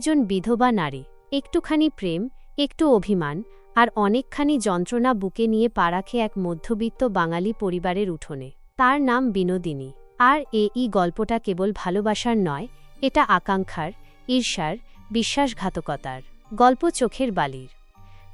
একজন বিধবা নারী। একটুখানি প্রেম, একটু অভিমান, আর অনেকখানি যন্ত্রণা বুকে নিয়ে পা রাখে এক মধ্যবিত্ত বাঙালি পরিবারের উঠোনে। তার নাম বিনোদিনী। আর এ ই গল্পটা কেবল ভালোবাসার নয়, এটা আকাঙ্ক্ষার, ঈর্ষার, বিশ্বাসঘাতকতার। গল্প চোখের বালির।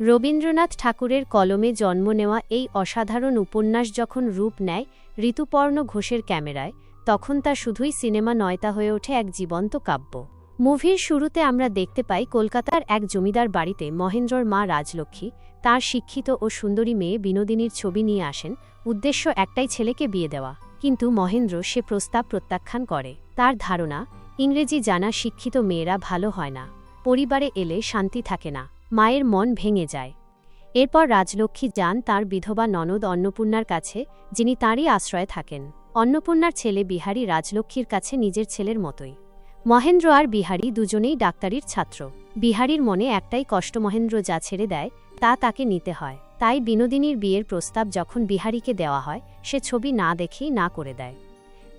রবীন্দ্রনাথ ঠাকুরের কলমে জন্ম নেওয়া এই অসাধারণ উপন্যাস যখন রূপ নেয় ঋতুপর্ণ ঘোষের ক্যামেরায়, তখন তা শুধুই সিনেমা নয়তা হয়ে ওঠে এক জীবন্ত কাব্য। মুভির শুরুতে আমরা দেখতে পাই কলকাতার এক জমিদার বাড়িতে মহেন্দ্রর মা রাজলক্ষ্মী, তার শিক্ষিত ও সুন্দরী মেয়ে বিনোদিনীর ছবি নিয়ে আসেন, উদ্দেশ্য একটাই ছেলেকে বিয়ে দেওয়া। কিন্তু মহেন্দ্র সে প্রস্তাব প্রত্যাখ্যান করে। তার ধারণা, ইংরেজি জানা শিক্ষিত মেয়েরা ভালো হয় না। পরিবারে এলে শান্তি থাকে না। মায়ের মন ভেঙে যায়। এরপর রাজলক্ষ্মী যান তার বিধবা ননদ অন্নপূর্ণার কাছে, যিনি তাঁরই আশ্রয়ে থাকেন। অন্নপূর্ণার ছেলে বিহারী রাজলক্ষ্মীর কাছে নিজের ছেলের মতোই। মহেন্দ্র আর বিহারী দুজনেই ডাক্তারির ছাত্র। বিহারীর মনে একটাই কষ্ট মহেন্দ্র যা ছেড়ে দেয়, তা তাকে নিতে হয়। তাই বিনোদিনীর বিয়ের প্রস্তাব যখন বিহারিকে দেওয়া হয়, সে ছবি না দেখেই না করে দেয়।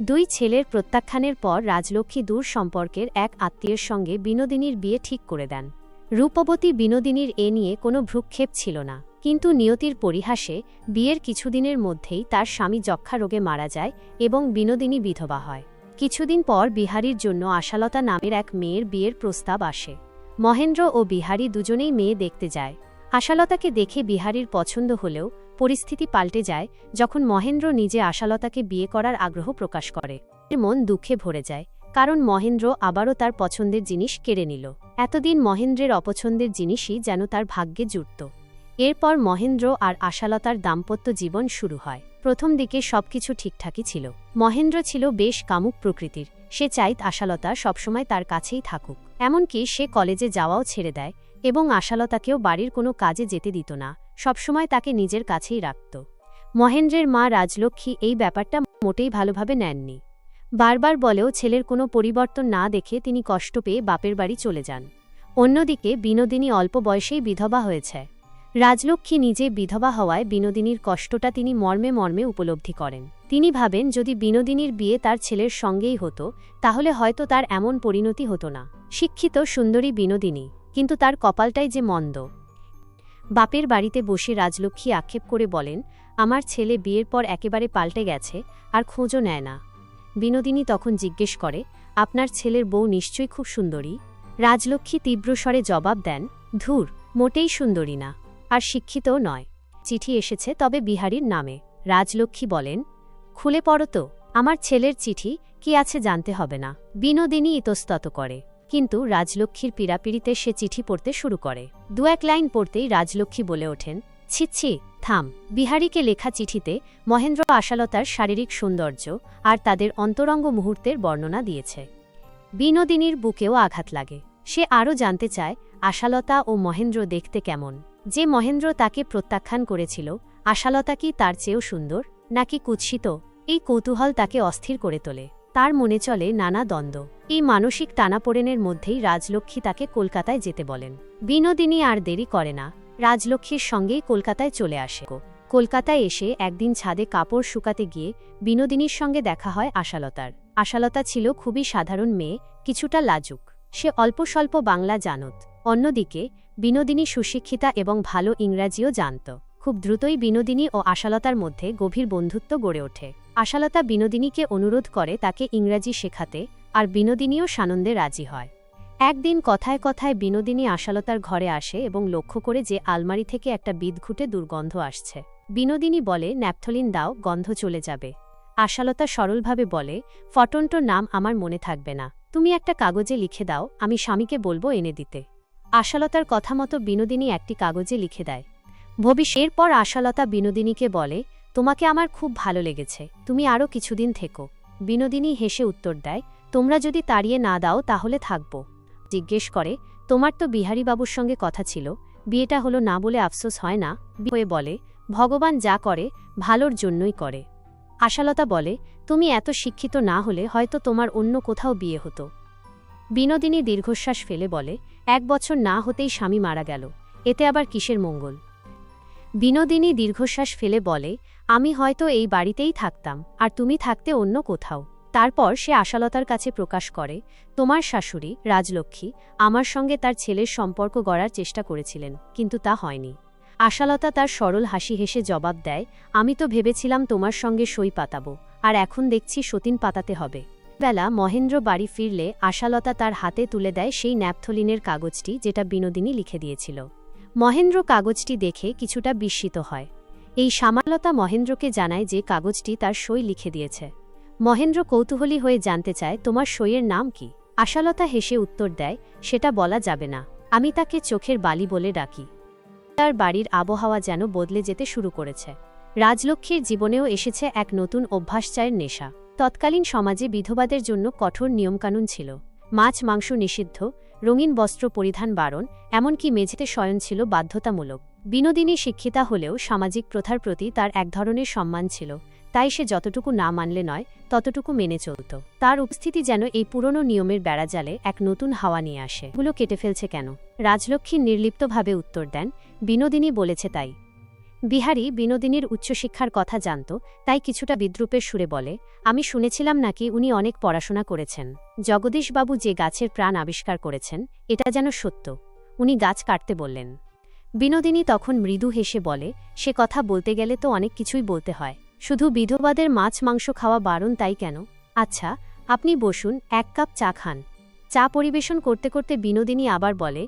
দুই ছেলের প্রত্যাখ্যানের পর রাজলক্ষ্মী দূর সম্পর্কের এক আত্মীয়ের সঙ্গে বিনোদিনীর বিয়ে ঠিক করে দেন। রূপবতী বিনোদিনীর এ নিয়ে কোনো ভ্রুক্ষেপ ছিল না। কিন্তু নিয়তির পরিহাসে বিয়ের কিছুদিনের মধ্যেই তার স্বামী যক্ষা রোগে মারা যায় এবং বিনোদিনী বিধবা হয়। কিছুদিন পর বিহারীর জন্য আশালতা নামের এক মেয়ের বিয়ের প্রস্তাব আসে। মহেন্দ্র ও বিহারী দুজনেই মেয়ে দেখতে যায়। আশালতাকে দেখে বিহারীর পছন্দ হলেও পরিস্থিতি পাল্টে যায় যখন মহেন্দ্র নিজে আশালতাকে বিয়ে করার আগ্রহ প্রকাশ করে। এর মন দুঃখে ভরে যায়, কারণ মহেন্দ্র আবারও তার পছন্দের জিনিস কেড়ে নিল। এতদিন মহেন্দ্রের অপছন্দের জিনিসই যেন তার ভাগ্যে জুটত। এরপর মহেন্দ্র আর আশালতার দাম্পত্য জীবন শুরু হয়। প্রথম দিকে সবকিছু ঠিকঠাকই ছিল। মহেন্দ্র ছিল বেশ কামুক প্রকৃতির। সে চাইত আশালতা সবসময় তার কাছেই থাকুক। এমনকি সে কলেজে যাওয়াও ছেড়ে দেয় এবং আশালতাকেও বাড়ির কোনো কাজে যেতে দিত না, সবসময় তাকে নিজের কাছেই রাখত। মহেন্দ্রের মা রাজলক্ষ্মী এই ব্যাপারটা মোটেই ভালোভাবে নেননি। বারবার বলেও ছেলের কোনো পরিবর্তন না দেখে তিনি কষ্ট পেয়ে বাপের বাড়ি চলে যান। অন্যদিকে বিনোদিনী অল্প বয়সেই বিধবা হয়েছে। রাজলক্ষ্মী নিজে বিধবা হওয়ায় বিনোদিনীর কষ্টটা তিনি মর্মে মর্মে উপলব্ধি করেন। তিনি ভাবেন, যদি বিনোদিনীর বিয়ে তার ছেলের সঙ্গেই হতো, তাহলে হয়তো তার এমন পরিণতি হতো না। শিক্ষিত, সুন্দরী বিনোদিনী, কিন্তু তার কপালটাই যে মন্দ। বাপের বাড়িতে বসে রাজলক্ষ্মী আক্ষেপ করে বলেন, আমার ছেলে বিয়ের পর একেবারে পাল্টে গেছে, আর খোঁজও নেয় না। বিনোদিনী তখন জিজ্ঞেস করে, আপনার ছেলের বউ নিশ্চয়ই খুব সুন্দরী? রাজলক্ষ্মী তীব্রস্বরে জবাব দেন, ধুর, মোটেই সুন্দরী না। আর শিক্ষিতও নয়। চিঠি এসেছে তবে বিহারীর নামে। রাজলক্ষ্মী বলেন, খুলে পড়ো তো, আমার ছেলের চিঠি, কি আছে জানতে হবে না। বিনোদিনী ইতস্তত করে। কিন্তু রাজলক্ষ্মীর পীড়াপিড়িতে সে চিঠি পড়তে শুরু করে। দু এক লাইন পড়তেই রাজলক্ষ্মী বলে ওঠেন ছিচ্ছি থাম। বিহারীকে লেখা চিঠিতে মহেন্দ্র আশালতার শারীরিক সৌন্দর্য আর তাদের অন্তরঙ্গ মুহূর্তের বর্ণনা দিয়েছে। বিনোদিনীর বুকেও আঘাত লাগে। সে আরও জানতে চায়, আশালতা ও মহেন্দ্র দেখতে কেমন। যে মহেন্দ্র তাকে প্রত্যাখ্যান করেছিল, আশালতা কি তার চেয়েও সুন্দর, নাকি কুৎসিত? এই কৌতূহল তাকে অস্থির করে তোলে। তার মনে চলে নানা দ্বন্দ্ব। এই মানসিক টানাপোড়েনের মধ্যেই রাজলক্ষ্মী তাকে কলকাতায় যেতে বলেন। বিনোদিনী আর দেরি করে না। রাজলক্ষ্মীর সঙ্গেই কলকাতায় চলে আসে কলকাতায় এসে একদিন ছাদে কাপড় শুকাতে গিয়ে বিনোদিনীর সঙ্গে দেখা হয় আশালতার। আশালতা ছিল খুবই সাধারণ মেয়ে, কিছুটা লাজুক। সে অল্প স্বল্প বাংলা জানত। অন্যদিকে বিনোদিনী সুশিক্ষিতা এবং ভালো ইংরাজিও জানত। খুব দ্রুতই বিনোদিনী ও আশালতার মধ্যে গভীর বন্ধুত্ব গড়ে ওঠে। আশালতা বিনোদিনীকে অনুরোধ করে তাকে ইংরাজি শেখাতে আর বিনোদিনীও সানন্দে রাজি হয়। একদিন কথায় কথায় বিনোদিনী আশালতার ঘরে আসে এবং লক্ষ্য করে যে আলমারি থেকে একটা বিদঘুটে দুর্গন্ধ আসছে। বিনোদিনী বলে, ন্যাপথলিন দাও, গন্ধ চলে যাবে। আশালতা সরলভাবে বলে, ফটনটোর নাম আমার মনে থাকবে না। তুমি একটা কাগজে লিখে দাও, আমি স্বামীকে বলব এনে দিতে। আশালতার কথা মতো বিনোদিনী একটি কাগজে লিখে দেয়। ভবিষ্যের পর আশালতা বিনোদিনীকে বলে, তোমাকে আমার খুব ভালো লেগেছে, তুমি আরও কিছুদিন থেকো। বিনোদিনী হেসে উত্তর দেয়, তোমরা যদি তাড়িয়ে না দাও, তাহলে থাকব। জিজ্ঞেস করে, তোমার তো বিহারীবাবুর সঙ্গে কথা ছিল, বিয়েটা হলো না বলে আফসোস হয় না? হয়ে বলে, ভগবান যা করে, ভালোর জন্যই করে। আশালতা বলে, তুমি এত শিক্ষিত না হলে হয়তো তোমার অন্য কোথাও বিয়ে হতো। বিনোদিনী দীর্ঘশ্বাস ফেলে বলে এক বছর না হতেই স্বামী মারা গেল। এতে আবার কিসের মঙ্গল? বিনোদিনী দীর্ঘশ্বাস ফেলে বলে, আমি হয়তো এই বাড়িতেই থাকতাম, আর তুমি থাকতে অন্য কোথাও। তারপর সে আশালতার কাছে প্রকাশ করে, তোমার শাশুড়ি, রাজলক্ষ্মী, আমার সঙ্গে তার ছেলের সম্পর্ক গড়ার চেষ্টা করেছিলেন, কিন্তু তা হয়নি। আশালতা তার সরল হাসি হেসে জবাব দেয়, আমি তো ভেবেছিলাম তোমার সঙ্গে সই পাতাবো, আর এখন দেখছি সতীন পাতাতে হবে। বেলা মহেন্দ্র বাড়ি ফিরলে আশালতা তার হাতে তুলে দেয় সেই ন্যাপথলিনের কাগজটি যেটা বিনোদিনী লিখে দিয়েছিল। মহেন্দ্র কাগজটি দেখে কিছুটা বিস্মিত হয়। এই সামালতা মহেন্দ্রকে জানায় যে কাগজটি তার সই লিখে দিয়েছে। মহেন্দ্র কৌতূহলী হয়ে জানতে চায়, তোমার সইয়ের নাম কি? আশালতা হেসে উত্তর দেয়, সেটা বলা যাবে না। আমি তাকে চোখের বালি বলে ডাকি। তার বাড়ির আবহাওয়া যেন বদলে যেতে শুরু করেছে। রাজলক্ষ্মীর জীবনেও এসেছে এক নতুন অভ্যাস চায়ের নেশা। তৎকালীন সমাজে বিধবাদের জন্য কঠোর নিয়মকানুন ছিল। মাছ, মাংস নিষিদ্ধ, রঙিন বস্ত্র পরিধান বারণ, এমনকি মেঝেতে শয়ন ছিল বাধ্যতামূলক। বিনোদিনী শিক্ষিতা হলেও সামাজিক প্রথার প্রতি তার এক ধরনের সম্মান ছিল। তাই সে যতটুকু না মানলে নয়, ততটুকু মেনে চলত। তার উপস্থিতি যেন এই পুরনো নিয়মের বেড়াজালে এক নতুন হাওয়া নিয়ে আসে। গুলো কেটে ফেলছে কেন? রাজলক্ষ্মী নির্লিপ্তভাবে উত্তর দেন, বিনোদিনী বলেছে তাই। বিহারী বিনোদিনীর উচ্চশিক্ষার কথা জানত, তাই কিছুটা বিদ্রুপের সুরে বলে, আমি শুনেছিলাম নাকি উনি অনেক পড়াশোনা করেছেন। জগদীশবাবু যে গাছের প্রাণ আবিষ্কার করেছেন, এটা যেন সত্য। উনি গাছ কাটতে বললেন। বিনোদিনী তখন মৃদু হেসে বলে, সে কথা বলতে গেলে তো অনেক কিছুই বলতে হয়। শুধু বিধবাদের মাছ মাংস খাওয়া বারণ তাই কেন? আচ্ছা আপনি বসুন, এক কাপ চা খান। চা পরিবেশন করতে করতে বিনোদিনী আবার বলে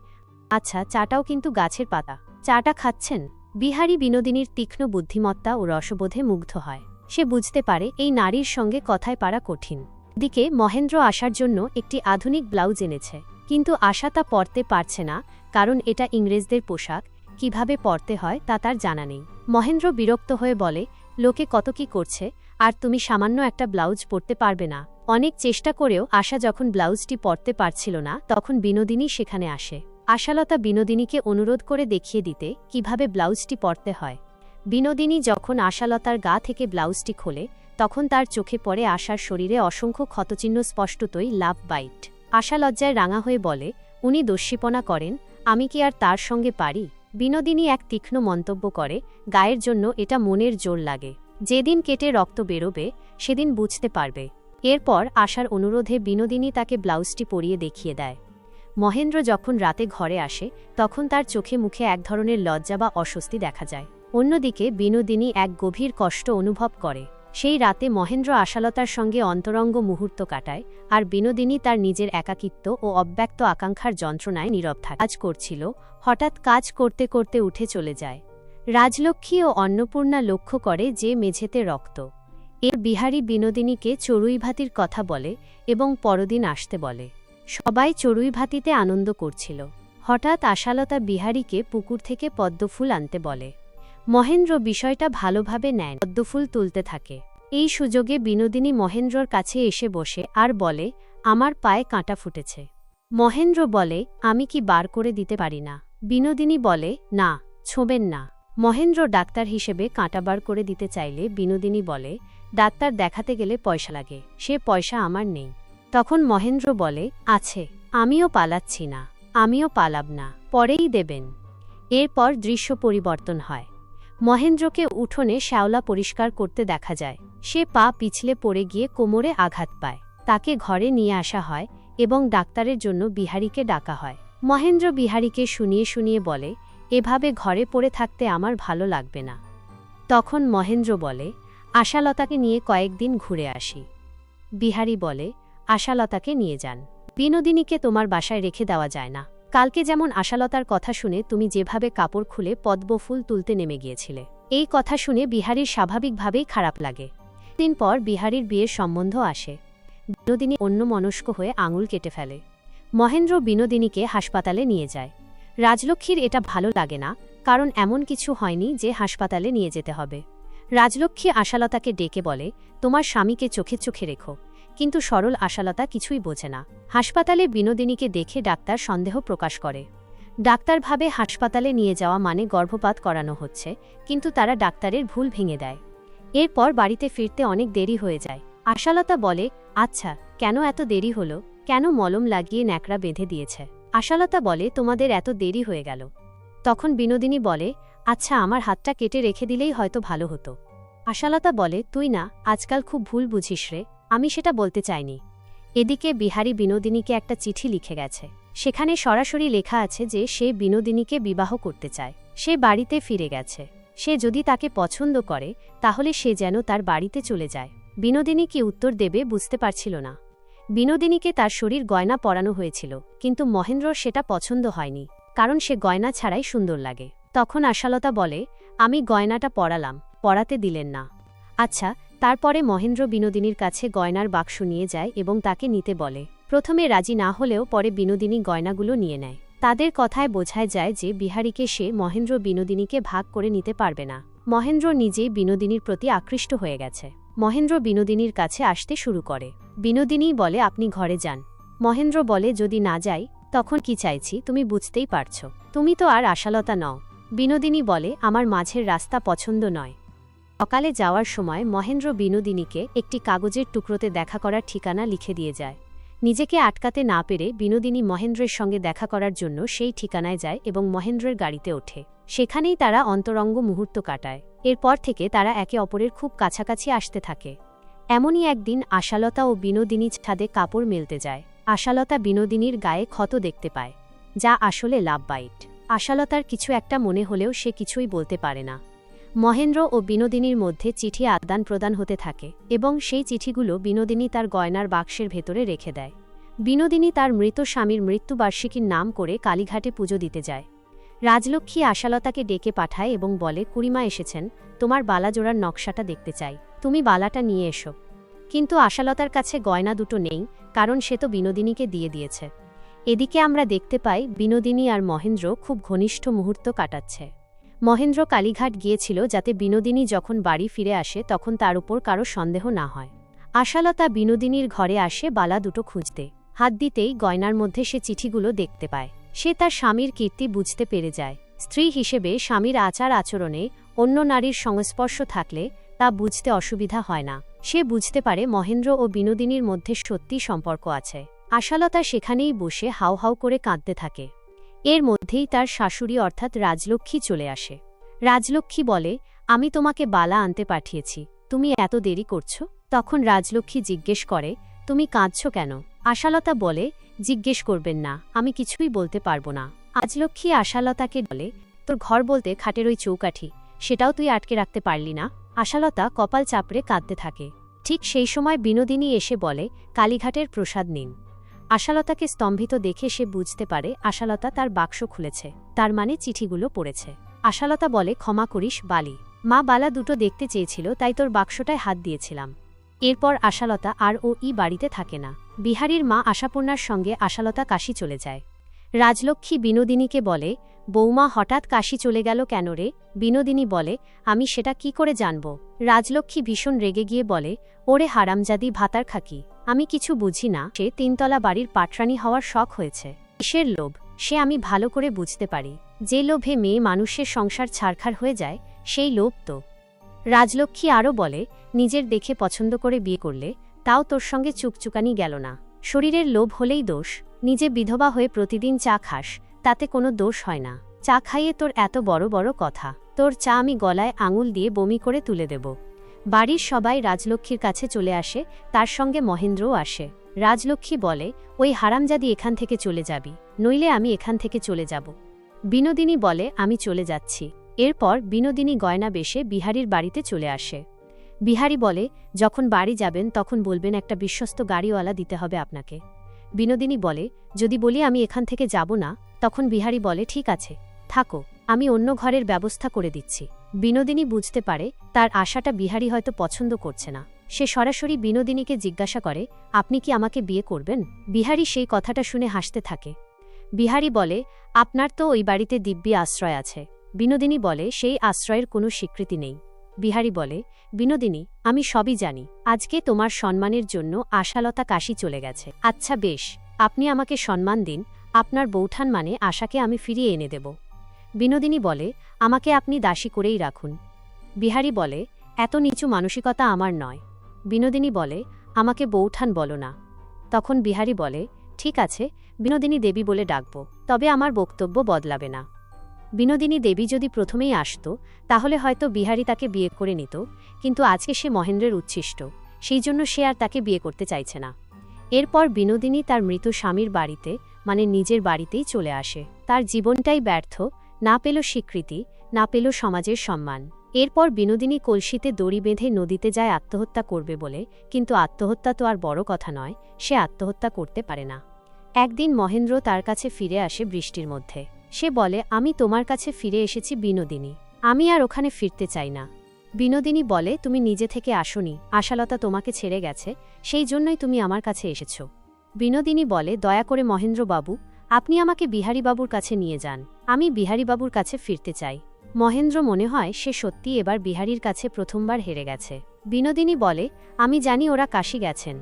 আচ্ছা চাটাও কিন্তু গাছের পাতা। চাটা খাচ্ছেন? বিহারী বিনোদিনীর তীক্ষ্ণ বুদ্ধিমত্তা ও রসবোধে মুগ্ধ হয়। সে বুঝতে পারে এই নারীর সঙ্গে কথায় পারা কঠিন। দিকে মহেন্দ্র আসার জন্য একটি আধুনিক ব্লাউজ এনেছে। কিন্তু আশা তা পরতে পারছে না, কারণ এটা ইংরেজদের পোশাক। কীভাবে পরতে হয় তা তার জানা নেই। মহেন্দ্র বিরক্ত হয়ে বলে, লোকে কত কি করছে, আর তুমি সামান্য একটা ব্লাউজ পরতে পারবে না। অনেক চেষ্টা করেও আশা যখন ব্লাউজটি পরতে পারছিল না, তখন বিনোদিনী সেখানে আসে। আশালতা বিনোদিনীকে অনুরোধ করে দেখিয়ে দিতে কীভাবে ব্লাউজটি পরতে হয়। বিনোদিনী যখন আশালতার গা থেকে ব্লাউজটি খোলে, তখন তার চোখে পড়ে আশার শরীরে অসংখ্য ক্ষতচিহ্ন স্পষ্টতই লাভ বাইট। আশা লজ্জায় রাঙা হয়ে বলে, উনি দস্যিপনা করেন, আমি কি আর তার সঙ্গে পারি? বিনোদিনী এক তীক্ষ্ণ মন্তব্য করে, গায়ের জন্য এটা মনের জোর লাগে। যেদিন কেটে রক্ত বেরোবে, সেদিন বুঝতে পারবে। এরপর আশার অনুরোধে বিনোদিনী তাকে ব্লাউজটি পরিয়ে দেখিয়ে দেয়। মহেন্দ্র যখন রাতে ঘরে আসে, তখন তার চোখে মুখে এক ধরনের লজ্জা বা অস্বস্তি দেখা যায়। অন্যদিকে, বিনোদিনী এক গভীর কষ্ট অনুভব করে। সেই রাতে মহেন্দ্র আশালতার সঙ্গে অন্তরঙ্গ মুহূর্ত কাটায়, আর বিনোদিনী তার নিজের একাকিত্ব ও অব্যক্ত আকাঙ্ক্ষার যন্ত্রণায় নীরব থাকে। কাজ করছিল, হঠাৎ কাজ করতে করতে উঠে চলে যায়। রাজলক্ষ্মী ও অন্নপূর্ণা লক্ষ্য করে যে মেঝেতে রক্ত। এর বিহারী বিনোদিনীকে চড়ুইভাতির কথা বলে এবং পরদিন আসতে বলে। সবাই চড়ুই ভাতিতে আনন্দ করছিল। হঠাৎ আশালতা বিহারীকে পুকুর থেকে পদ্মফুল আনতে বলে। মহেন্দ্র বিষয়টা ভালোভাবে নেয়, পদ্মফুল তুলতে থাকে। এই সুযোগে বিনোদিনী মহেন্দ্রর কাছে এসে বসে আর বলে, আমার পায়ে কাঁটা ফুটেছে। মহেন্দ্র বলে, আমি কি বার করে দিতে পারি না? বিনোদিনী বলে, না, ছোবেন না। মহেন্দ্র ডাক্তার হিসেবে কাঁটা বার করে দিতে চাইলে বিনোদিনী বলে, ডাক্তার দেখাতে গেলে পয়সা লাগে, সে পয়সা আমার নেই। তখন মহেন্দ্র বলে, আছে, আমিও পালাচ্ছি না, আমিও পালাব না, পরেই দেবেন। এরপর দৃশ্য পরিবর্তন হয়। মহেন্দ্রকে উঠোনে শ্যাওলা পরিষ্কার করতে দেখা যায়। সে পা পিছলে পড়ে গিয়ে কোমরে আঘাত পায়। তাকে ঘরে নিয়ে আসা হয় এবং ডাক্তারের জন্য বিহারীকে ডাকা হয়। মহেন্দ্র বিহারীকে শুনিয়ে শুনিয়ে বলে, এভাবে ঘরে পড়ে থাকতে আমার ভালো লাগবে না। তখন মহেন্দ্র বলে, আশালতাকে নিয়ে কয়েকদিন ঘুরে আসি। বিহারি বলে আশালতাকে নিয়ে যান। বিনোদিনীকে তোমার বাসায় রেখে দেওয়া যায় না। কালকে যেমন আশালতার কথা শুনে তুমি যেভাবে কাপড় খুলে পদ্মফুল তুলতে নেমে গিয়েছিলে, এই কথা শুনে বিহারীর স্বাভাবিকভাবেই খারাপ লাগে। দিন পর বিহারীর বিয়ের সম্বন্ধ আসে। বিনোদিনী অন্য মনস্ক হয়ে আঙুল কেটে ফেলে। মহেন্দ্র বিনোদিনীকে হাসপাতালে নিয়ে যায়। রাজলক্ষ্মীর এটা ভালো লাগে না, কারণ এমন কিছু হয়নি যে হাসপাতালে নিয়ে যেতে হবে। রাজলক্ষ্মী আশালতাকে ডেকে বলে, তোমার স্বামীকে চোখে চোখে রেখো। কিন্তু সরল আশালতা কিছুই বোঝে না। হাসপাতালে বিনোদিনীকে দেখে ডাক্তার সন্দেহ প্রকাশ করে। ডাক্তার ভাবে হাসপাতালে নিয়ে যাওয়া মানে গর্ভপাত করানো হচ্ছে, কিন্তু তারা ডাক্তারের ভুল ভেঙে দেয়। এরপর বাড়িতে ফিরতে অনেক দেরি হয়ে যায়। আশালতা বলে আচ্ছা কেন এত দেরি হলো? কেন মলম লাগিয়ে ন্যাকড়া বেঁধে দিয়েছে? আশালতা বলে, তোমাদের এত দেরি হয়ে গেল। তখন বিনোদিনী বলে আচ্ছা আমার হাতটা কেটে রেখে দিলেই হয়তো ভালো হতো। আশালতা বলে, তুই না, আজকাল খুব ভুল বুঝিস রে। আমি সেটা বলতে চাইনি। এদিকে বিহারী বিনোদিনীকে একটা চিঠি লিখে গেছে। সেখানে সরাসরি লেখা আছে যে সে বিনোদিনীকে বিবাহ করতে চায়। সে বাড়িতে ফিরে গেছে। সে যদি তাকে পছন্দ করে, তাহলে সে যেন তার বাড়িতে চলে যায়। বিনোদিনী কি উত্তর দেবে বুঝতে পারছিল না। বিনোদিনীকে তার শরীর গয়না পরানো হয়েছিল, কিন্তু মহেন্দ্রর সেটা পছন্দ হয়নি, কারণ সে গয়না ছাড়াই সুন্দর লাগে। তখন আশালতা বলে, আমি গয়নাটা পরালাম, পরাতে দিলেন না। আচ্ছা তারপরে মহেন্দ্র বিনোদিনীর কাছে গয়নার বাক্স নিয়ে যায় এবং তাকে নিতে বলে। প্রথমে রাজি না হলেও পরে বিনোদিনী গয়নাগুলো নিয়ে নেয়। তাদের কথায় বোঝায় যায় যে বিহারীকে সে মহেন্দ্র বিনোদিনীকে ভাগ করে নিতে পারবে না। মহেন্দ্র নিজেই বিনোদিনীর প্রতি আকৃষ্ট হয়ে গেছে। মহেন্দ্র বিনোদিনীর কাছে আসতে শুরু করে। বিনোদিনী বলে, আপনি ঘরে যান। মহেন্দ্র বলে, যদি না যাই, তখন কি চাইছি তুমি বুঝতেই পারছ। তুমি তো আর আশালতা নও। বিনোদিনী বলে, আমার মাঝের রাস্তা পছন্দ নয়। সকালে যাওয়ার সময় মহেন্দ্র বিনোদিনীকে একটি কাগজের টুকরোতে দেখা করার ঠিকানা লিখে দিয়ে যায়। নিজেকে আটকাতে না পেরে বিনোদিনী মহেন্দ্রের সঙ্গে দেখা করার জন্য সেই ঠিকানায় যায় এবং মহেন্দ্রের গাড়িতে ওঠে। সেখানেই তারা অন্তরঙ্গ মুহূর্ত কাটায়। এরপর থেকে তারা একে অপরের খুব কাছাকাছি আসতে থাকে। এমনই একদিন আশালতা ও বিনোদিনী ছাদে কাপড় মেলতে যায়। আশালতা বিনোদিনীর গায়ে ক্ষত দেখতে পায়, যা আসলে লাভ বাইট আশালতার কিছু একটা মনে হলেও সে কিছুই বলতে পারে না। মহেন্দ্র ও বিনোদিনীর মধ্যে চিঠি আদান প্রদান হতে থাকে এবং সেই চিঠিগুলো বিনোদিনী তার গয়নার বাক্সের ভেতরে রেখে দেয়। বিনোদিনী তার মৃত স্বামীর মৃত্যুবার্ষিকীর নাম করে কালীঘাটে পুজো দিতে যায়। রাজলক্ষ্মী আশালতাকে ডেকে পাঠায় এবং বলে, কুড়িমা এসেছেন, তোমার বালাজোড়ার নকশাটা দেখতে চাই। তুমি বালাটা নিয়ে এসো। কিন্তু আশালতার কাছে গয়না দুটো নেই, কারণ সে তো বিনোদিনীকে দিয়ে দিয়েছে। এদিকে আমরা দেখতে পাই, বিনোদিনী আর মহেন্দ্র খুব ঘনিষ্ঠ মুহূর্ত কাটাচ্ছে। মহেন্দ্র কালীঘাট গিয়েছিল যাতে বিনোদিনী যখন বাড়ি ফিরে আসে তখন তার উপর কারও সন্দেহ না হয়। আশালতা বিনোদিনীর ঘরে আসে বালা দুটো খুঁজতে। হাত দিতেই গয়নার মধ্যে সে চিঠিগুলো দেখতে পায়। সে তার স্বামীর কীর্তি বুঝতে পেরে যায়। স্ত্রী হিসেবে স্বামীর আচার আচরণে অন্য নারীর সংস্পর্শ থাকলে তা বুঝতে অসুবিধা হয় না। সে বুঝতে পারে মহেন্দ্র ও বিনোদিনীর মধ্যে সত্যি সম্পর্ক আছে। আশালতা সেখানেই বসে হাউ হাউ করে কাঁদতে থাকে। এর মধ্যেই তার শাশুড়ি অর্থাৎ রাজলক্ষ্মী চলে আসে। রাজলক্ষ্মী বলে, আমি তোমাকে বালা আনতে পাঠিয়েছি, তুমি এত দেরি করছ? তখন রাজলক্ষ্মী জিজ্ঞেস করে, তুমি কাঁদছ কেন? আশালতা বলে, জিজ্ঞেস করবেন না, আমি কিছুই বলতে পারব না। রাজলক্ষ্মী আশালতাকে বলে, তোর ঘর বলতে খাটের ওই চৌকাঠি, সেটাও তুই আটকে রাখতে পারলি না? আশালতা কপাল চাপড়ে কাঁদতে থাকে। ঠিক সেই সময় বিনোদিনী এসে বলে, কালীঘাটের প্রসাদ নিন। আশালতাকে স্তম্ভিত দেখে সে বুঝতে পারে আশালতা তার বাক্স খুলেছে, তার মানে চিঠিগুলো পড়েছে। আশালতা বলে, ক্ষমা করিস, বালি। মা বালা দুটো দেখতে চেয়েছিল, তাই তোর বাক্সটায় হাত দিয়েছিলাম। এরপর আশালতা আর ও ই বাড়িতে থাকে না। বিহারীর মা আশাপূর্ণার সঙ্গে আশালতা কাশি চলে যায়। রাজলক্ষ্মী বিনোদিনীকে বলে বৌমা হঠাৎ কাশি চলে গেল কেন রে? বিনোদিনী বলে, আমি সেটা কি করে জানব? রাজলক্ষ্মী ভীষণ রেগে গিয়ে বলে, ওরে হারামজাদি ভাতার খাকি, আমি কিছু বুঝি না। সে তিনতলা বাড়ির পাটরানি হওয়ার শখ হয়েছে। কিসের লোভ? সে আমি ভালো করে বুঝতে পারি। যে লোভে মেয়ে মানুষের সংসার ছাড়খার হয়ে যায়, সেই লোভ তো। রাজলক্ষ্মী আরও বলে, নিজের দেখে পছন্দ করে বিয়ে করলে, তাও তোর সঙ্গে চুকচুকানি গেল না। শরীরের লোভ হলেই দোষ। নিজে বিধবা হয়ে প্রতিদিন চা খাস, তাতে কোনো দোষ হয় না। চা খাইয়ে তোর এত বড় বড় কথা। তোর চা আমি গলায় আঙুল দিয়ে বমি করে তুলে দেব। বাড়ির সবাই রাজলক্ষ্মীর কাছে চলে আসে, তার সঙ্গে মহেন্দ্রও আসে। রাজলক্ষ্মী বলে, ওই হারামজাদি এখান থেকে চলে যাবি, নইলে আমি এখান থেকে চলে যাব। বিনোদিনী বলে, আমি চলে যাচ্ছি। এরপর বিনোদিনী গয়না বেশে বিহারীর বাড়িতে চলে আসে। বিহারী বলে, যখন বাড়ি যাবেন তখন বলবেন একটা বিশ্বস্ত গাড়িওয়ালা দিতে হবে আপনাকে। বিনোদিনী বলে, যদি বলি আমি এখান থেকে যাব না, তখন বিহারী বলে, ঠিক আছে, থাকো, আমি অন্য ঘরের ব্যবস্থা করে দিচ্ছি। বিনোদিনী বুঝতে পারে, তার আশাটা বিহারী হয়তো পছন্দ করছে না। সে সরাসরি বিনোদিনীকে জিজ্ঞাসা করে, আপনি কি আমাকে বিয়ে করবেন? বিহারী সেই কথাটা শুনে হাসতে থাকে। বিহারী বলে, আপনার তো ওই বাড়িতে দিব্যি আশ্রয় আছে। বিনোদিনী বলে, সেই আশ্রয়ের কোনো স্বীকৃতি নেই। বিহারী বলে, বিনোদিনী, আমি সবই জানি, আজকে তোমার সম্মানের জন্য আশালতা কাশি চলে গেছে। আচ্ছা বেশ, আপনি আমাকে সম্মান দিন, আপনার বৌঠান মানে আশাকে আমি ফিরিয়ে এনে দেব। বিনোদিনী বলে, আমাকে আপনি দাসী করেই রাখুন। বিহারী বলে, এত নিচু মানসিকতা আমার নয়। বিনোদিনী বলে, আমাকে বৌঠান বলো না। তখন বিহারী বলে, ঠিক আছে, বিনোদিনী দেবী বলে ডাকব, তবে আমার বক্তব্য বদলাবে না। বিনোদিনী দেবী যদি প্রথমেই আসত, তাহলে হয়তো বিহারী তাকে বিয়ে করে নিত, কিন্তু আজকে সে মহেন্দ্রের উচ্ছিষ্ট, সেই জন্য সে আর তাকে বিয়ে করতে চাইছে না। এরপর বিনোদিনী তার মৃত স্বামীর বাড়িতে মানে নিজের বাড়িতেই চলে আসে। তার জীবনটাই ব্যর্থ, না পেল স্বীকৃতি, না পেল সমাজের সম্মান। এরপর বিনোদিনী কলসিতে দড়ি বেঁধে নদীতে যায় আত্মহত্যা করবে বলে, কিন্তু আত্মহত্যা তো আর বড় কথা নয়, সে আত্মহত্যা করতে পারে না। একদিন মহেন্দ্র তার কাছে ফিরে আসে বৃষ্টির মধ্যে। সে বলে, আমি তোমার কাছে ফিরে এসেছি বিনোদিনী। আমি আর ওখানে ফিরতে চাই না। বিনোদিনী বলে, তুমি নিজে থেকে আসনি। আশালতা তোমাকে ছেড়ে গেছে। সেই জন্যই তুমি আমার কাছে এসেছ। বিনোদিনী বলে, দয়া করে মহেন্দ্রবাবু, আপনি আমাকে বিহারীবাবুর কাছে নিয়ে যান। আমি বিহারীবাবুর কাছে ফিরতে চাই। মহেন্দ্র মনে হয়, সে সত্যি এবার বিহারীর কাছে প্রথমবার হেরে গেছে। বিনোদিনী বলে, আমি জানি ওরা কাশি গেছেন।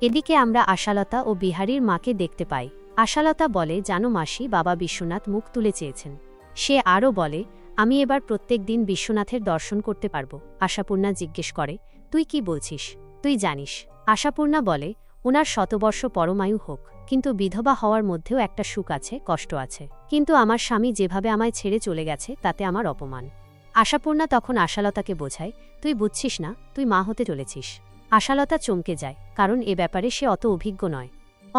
এদিকে আমরা আশালতা ও বিহারীর মাকে দেখতে পাই। আশালতা বলে, জানো মাসি, বাবা বিশ্বনাথ মুখ তুলে চেয়েছেন। সে আরও বলে, আমি এবার প্রত্যেক দিন বিশ্বনাথের দর্শন করতে পারব। আশাপূর্ণা জিজ্ঞেস করে, তুই কি বলছিস? তুই জানিস? আশাপূর্ণা বলে, ওনার শতবর্ষ পরমায়ু হোক, কিন্তু বিধবা হওয়ার মধ্যেও একটা সুখ আছে, কষ্ট আছে। কিন্তু আমার স্বামী যেভাবে আমায় ছেড়ে চলে গেছে, তাতে আমার অপমান। আশাপূর্ণা তখন আশালতাকে বোঝায়, তুই বুঝছিস না, তুই মা হতে চলেছিস। আশালতা চমকে যায়, কারণ এ ব্যাপারে সে অত অভিজ্ঞ নয়।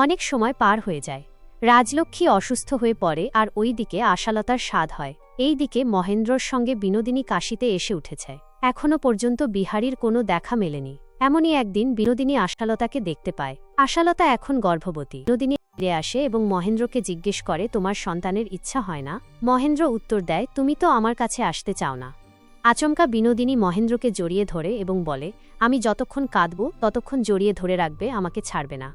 অনেক সময় পার হয়ে যায়। রাজলক্ষ্মী অসুস্থ হয়ে পড়ে আর ওই দিকে আশালতার স্বাদ হয়। এই দিকে মহেন্দ্রর সঙ্গে বিনোদিনী কাশিতে এসে উঠেছে। এখনও পর্যন্ত বিহারীর কোনো দেখা মেলেনি। এমনই একদিন বিনোদিনী আশালতাকে দেখতে পায়। আশালতা এখন গর্ভবতী। বিনোদিনী ফিরে আসে এবং মহেন্দ্রকে জিজ্ঞেস করে, তোমার সন্তানের ইচ্ছা হয় না? মহেন্দ্র উত্তর দেয়, তুমি তো আমার কাছে আসতে চাও না। আচমকা বিনোদিনী মহেন্দ্রকে জড়িয়ে ধরে এবং বলে, আমি যতক্ষণ কাঁদব, ততক্ষণ জড়িয়ে ধরে রাখবে, আমাকে ছাড়বে না।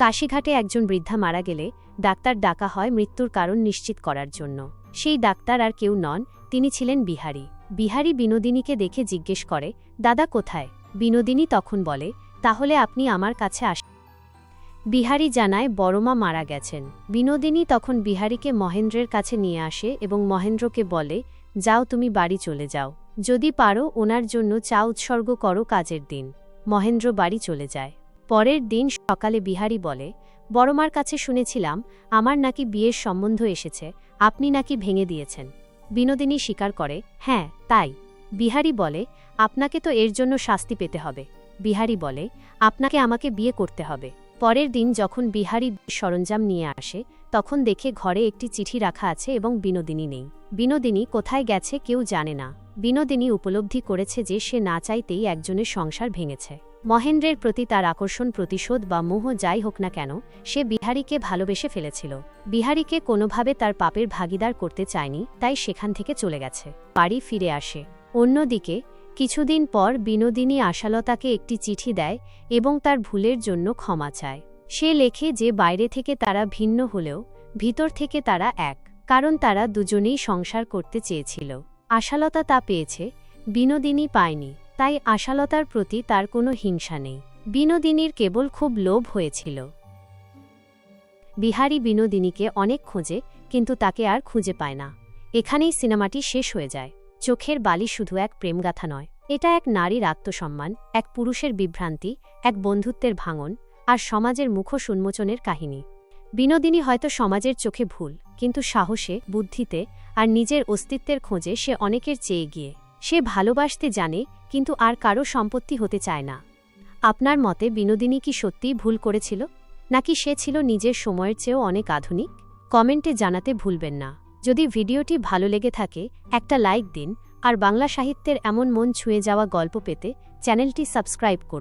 কাশীঘাটে একজন বৃদ্ধা মারা গেলে ডাক্তার ডাকা হয় মৃত্যুর কারণ নিশ্চিত করার জন্য। সেই ডাক্তার আর কেউ নন, তিনি ছিলেন বিহারী। বিহারী বিনোদিনীকে দেখে জিজ্ঞেস করে, দাদা কোথায়? বিনোদিনী তখন বলে, তাহলে আপনি আমার কাছে আস বিহারী জানায় বড়মা মারা গেছেন। বিনোদিনী তখন বিহারীকে মহেন্দ্রের কাছে নিয়ে আসে এবং মহেন্দ্রকে বলে, যাও তুমি বাড়ি চলে যাও। যদি পারো, ওনার জন্য চা উৎসর্গ করো কাজের দিন। মহেন্দ্র বাড়ি চলে যায়। পরের দিন সকালে বিহারী বলে, বড়মার কাছে শুনেছিলাম, আমার নাকি বিয়ের সম্বন্ধ এসেছে, আপনি নাকি ভেঙে দিয়েছেন। বিনোদিনী স্বীকার করে হ্যাঁ তাই। বিহারী বলে, আপনাকে তো এর জন্য শাস্তি পেতে হবে। বিহারী বলে, আপনাকে আমাকে বিয়ে করতে হবে। পরের দিন যখন বিহারী সরঞ্জাম নিয়ে আসে, তখন দেখে ঘরে একটি চিঠি রাখা আছে এবং বিনোদিনী নেই। বিনোদিনী কোথায় গেছে কেউ জানে না। বিনোদিনী উপলব্ধি করেছে যে সে না চাইতেই একজনের সংসার ভেঙেছে। মহেন্দ্রের প্রতি তার আকর্ষণ, প্রতিশোধ বা মোহ যাই হোক না কেন, সে বিহারীকে ভালোবেসে ফেলেছিল। বিহারীকে কোনোভাবে তার পাপের ভাগিদার করতে চায়নি, তাই সেখান থেকে চলে গেছে, বাড়ি ফিরে আসে। অন্যদিকে, কিছুদিন পর বিনোদিনী আশালতাকে একটি চিঠি দেয় এবং তার ভুলের জন্য ক্ষমা চায়। সে লেখে যে বাইরে থেকে তারা ভিন্ন হলেও, ভিতর থেকে তারা এক, কারণ তারা দুজনেই সংসার করতে চেয়েছিল। আশালতা তা পেয়েছে, বিনোদিনী পায়নি। তাই আশালতার প্রতি তার কোনো হিংসা নেই। বিনোদিনীর কেবল খুব লোভ হয়েছিল। বিহারী বিনোদিনীকে অনেক খোঁজে, কিন্তু তাকে আর খুঁজে পায় না। এখানেই সিনেমাটি শেষ হয়ে যায়। চোখের বালি শুধু এক প্রেমগাথা নয়, এটা এক নারীর আত্মসম্মান, এক পুরুষের বিভ্রান্তি, এক বন্ধুত্বের ভাঙন, আর সমাজের মুখোশ উন্মোচনের কাহিনী। বিনোদিনী হয়তো সমাজের চোখে ভুল, কিন্তু সাহসে, বুদ্ধিতে, আর নিজের অস্তিত্বের খোঁজে সে অনেকের চেয়ে গিয়ে সে ভালোবাসতে জানে কিন্তু আর কারও সম্পত্তি হতে চায় না। আপনার মতে বিনোদিনী কি সত্যিই ভুল করেছিল, নাকি সে ছিল নিজের সময়ের চেয়েও অনেক আধুনিক? কমেন্টে জানাতে ভুলবেন না। যদি ভিডিওটি ভালো লেগে থাকে, একটা লাইক দিন, আর বাংলা সাহিত্যের এমন মন ছুঁয়ে যাওয়া গল্প পেতে চ্যানেলটি সাবস্ক্রাইব করুন।